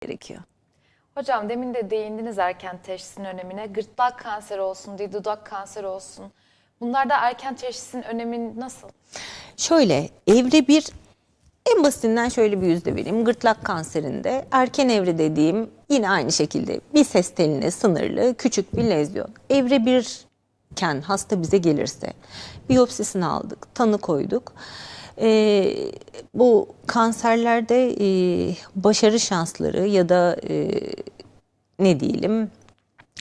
gerekiyor. Hocam demin de değindiniz erken teşhisin önemine. Gırtlak kanseri olsun diye dudak kanseri olsun. Bunlarda erken teşhisin önemi nasıl? Şöyle evre bir en basitinden şöyle bir yüzde vereyim. Gırtlak kanserinde erken evre dediğim yine aynı şekilde bir ses teline sınırlı küçük bir lezyon. Evre bir iken hasta bize gelirse biyopsisini aldık, tanı koyduk. Ee, bu kanserlerde e, başarı şansları ya da e, ne diyelim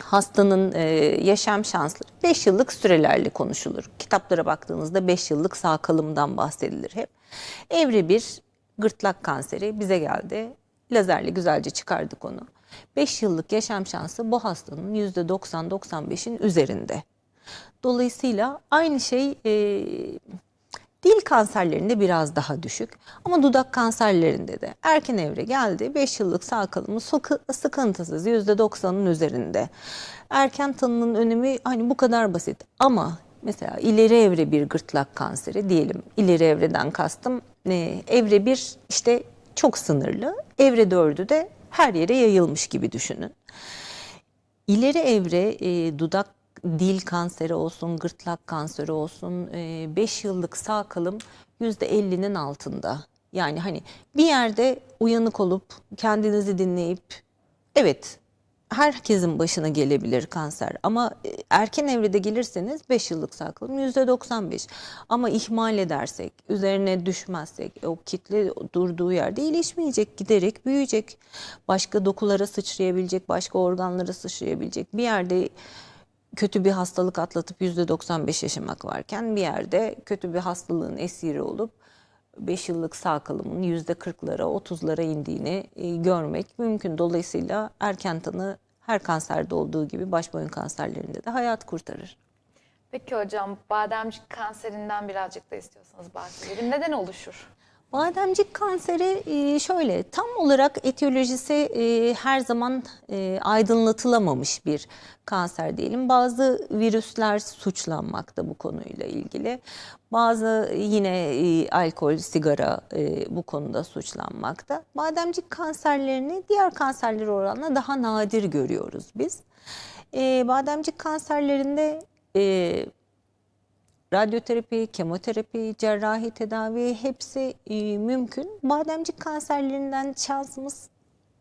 hastanın e, yaşam şansları 5 yıllık sürelerle konuşulur. Kitaplara baktığınızda 5 yıllık sağ kalımdan bahsedilir hep. Evre bir gırtlak kanseri bize geldi. Lazerle güzelce çıkardık onu. 5 yıllık yaşam şansı bu hastanın %90-95'in üzerinde. Dolayısıyla aynı şey e, dil kanserlerinde biraz daha düşük ama dudak kanserlerinde de erken evre geldi. 5 yıllık sağ kalımı sıkı- sıkıntısız %90'ın üzerinde. Erken tanının önemi hani bu kadar basit ama mesela ileri evre bir gırtlak kanseri diyelim. İleri evreden kastım evre bir işte çok sınırlı. Evre dördü de her yere yayılmış gibi düşünün. İleri evre e, dudak dil kanseri olsun, gırtlak kanseri olsun 5 yıllık sağ kalım %50'nin altında. Yani hani bir yerde uyanık olup kendinizi dinleyip evet herkesin başına gelebilir kanser ama e, erken evrede gelirseniz 5 yıllık sağ kalım %95. Ama ihmal edersek, üzerine düşmezsek o kitle durduğu yerde iyileşmeyecek, giderek büyüyecek. Başka dokulara sıçrayabilecek, başka organlara sıçrayabilecek. Bir yerde kötü bir hastalık atlatıp %95 yaşamak varken bir yerde kötü bir hastalığın esiri olup 5 yıllık sağ kalımın %40'lara 30'lara indiğini e, görmek mümkün. Dolayısıyla erken tanı her kanserde olduğu gibi baş boyun kanserlerinde de hayat kurtarır. Peki hocam bademcik kanserinden birazcık da istiyorsanız bahsedelim. Neden oluşur? Bademcik kanseri e, şöyle tam olarak etiyolojisi e, her zaman e, aydınlatılamamış bir kanser diyelim. Bazı virüsler suçlanmakta bu konuyla ilgili. Bazı yine alkol, sigara bu konuda suçlanmakta. Bademcik kanserlerini diğer kanserler oranla daha nadir görüyoruz biz. Bademcik kanserlerinde radyoterapi, kemoterapi, cerrahi tedavi hepsi e, mümkün. Bademcik kanserlerinden şansımız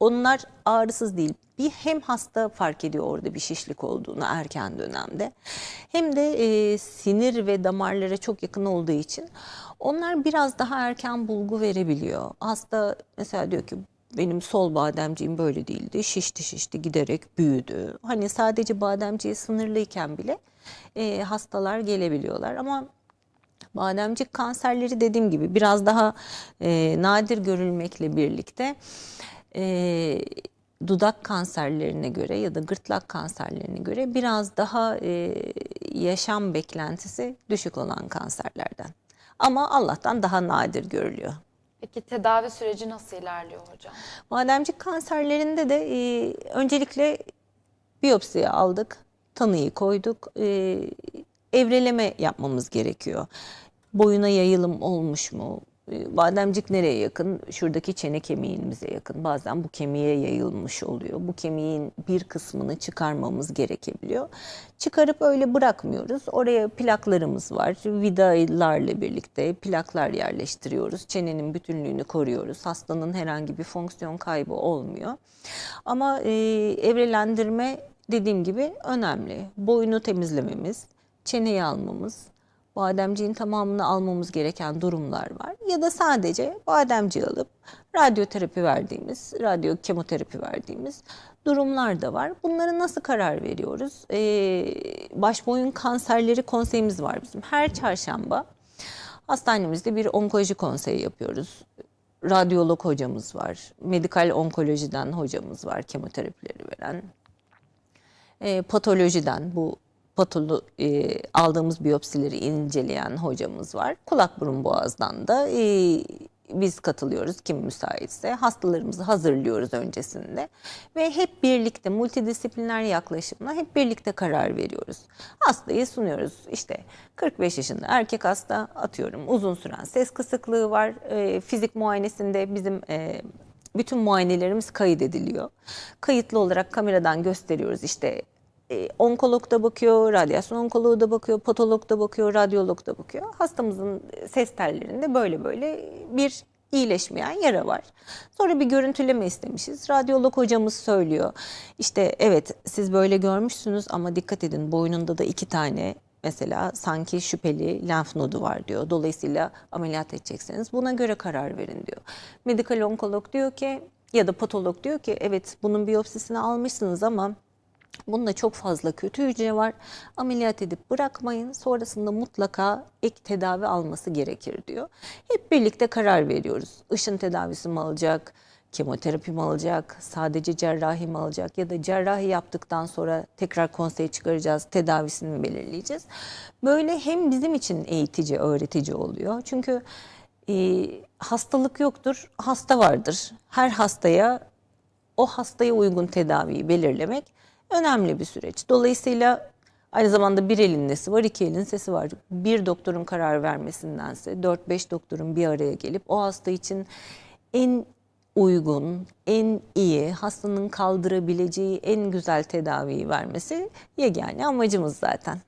onlar ağrısız değil. Bir hem hasta fark ediyor orada bir şişlik olduğunu erken dönemde. Hem de e, sinir ve damarlara çok yakın olduğu için onlar biraz daha erken bulgu verebiliyor. Hasta mesela diyor ki benim sol bademciğim böyle değildi. Şişti şişti giderek büyüdü. Hani sadece bademciğe sınırlıyken bile e, hastalar gelebiliyorlar. Ama bademcik kanserleri dediğim gibi biraz daha e, nadir görülmekle birlikte e, dudak kanserlerine göre ya da gırtlak kanserlerine göre biraz daha e, yaşam beklentisi düşük olan kanserlerden. Ama Allah'tan daha nadir görülüyor. Peki tedavi süreci nasıl ilerliyor hocam? Bademcik kanserlerinde de e, öncelikle biyopsiyi aldık, tanıyı koyduk, e, evreleme yapmamız gerekiyor. Boyuna yayılım olmuş mu? E, bademcik nereye yakın? Şuradaki çene kemiğimize yakın. Bazen bu kemiğe yayılmış oluyor. Bu kemiğin bir kısmını çıkarmamız gerekebiliyor. Çıkarıp öyle bırakmıyoruz. Oraya plaklarımız var. Vidalarla birlikte plaklar yerleştiriyoruz. Çenenin bütünlüğünü koruyoruz. Hastanın herhangi bir fonksiyon kaybı olmuyor. Ama e, evrelendirme dediğim gibi önemli. Boyunu temizlememiz, çeneyi almamız, bademciğin tamamını almamız gereken durumlar var. Ya da sadece bademciği alıp radyoterapi verdiğimiz, radyo kemoterapi verdiğimiz durumlar da var. Bunları nasıl karar veriyoruz? Ee, baş boyun kanserleri konseyimiz var bizim. Her çarşamba hastanemizde bir onkoloji konseyi yapıyoruz. Radyolog hocamız var, medikal onkolojiden hocamız var, kemoterapileri veren. E, patolojiden bu patolo, e, aldığımız biyopsileri inceleyen hocamız var. Kulak burun boğazdan da e, biz katılıyoruz kim müsaitse. Hastalarımızı hazırlıyoruz öncesinde ve hep birlikte multidisipliner yaklaşımla hep birlikte karar veriyoruz. Hastayı sunuyoruz. İşte 45 yaşında erkek hasta atıyorum uzun süren ses kısıklığı var. E, fizik muayenesinde bizim e, bütün muayenelerimiz kaydediliyor. Kayıtlı olarak kameradan gösteriyoruz işte e, onkolog da bakıyor, radyasyon onkoloğu da bakıyor, patolog da bakıyor, radyolog da bakıyor. Hastamızın ses tellerinde böyle böyle bir iyileşmeyen yara var. Sonra bir görüntüleme istemişiz. Radyolog hocamız söylüyor. İşte evet siz böyle görmüşsünüz ama dikkat edin boynunda da iki tane mesela sanki şüpheli lenf nodu var diyor. Dolayısıyla ameliyat edecekseniz buna göre karar verin diyor. Medikal onkolog diyor ki ya da patolog diyor ki evet bunun biyopsisini almışsınız ama Bunda çok fazla kötü hücre var. Ameliyat edip bırakmayın. Sonrasında mutlaka ek tedavi alması gerekir diyor. Hep birlikte karar veriyoruz. Işın tedavisi mi alacak? Kemoterapi mi alacak? Sadece cerrahi mi alacak? Ya da cerrahi yaptıktan sonra tekrar konseye çıkaracağız. Tedavisini mi belirleyeceğiz? Böyle hem bizim için eğitici, öğretici oluyor. Çünkü e, hastalık yoktur, hasta vardır. Her hastaya o hastaya uygun tedaviyi belirlemek önemli bir süreç. Dolayısıyla aynı zamanda bir elin nesi var, iki elin sesi var. Bir doktorun karar vermesindense 4-5 doktorun bir araya gelip o hasta için en uygun, en iyi, hastanın kaldırabileceği en güzel tedaviyi vermesi yegane amacımız zaten.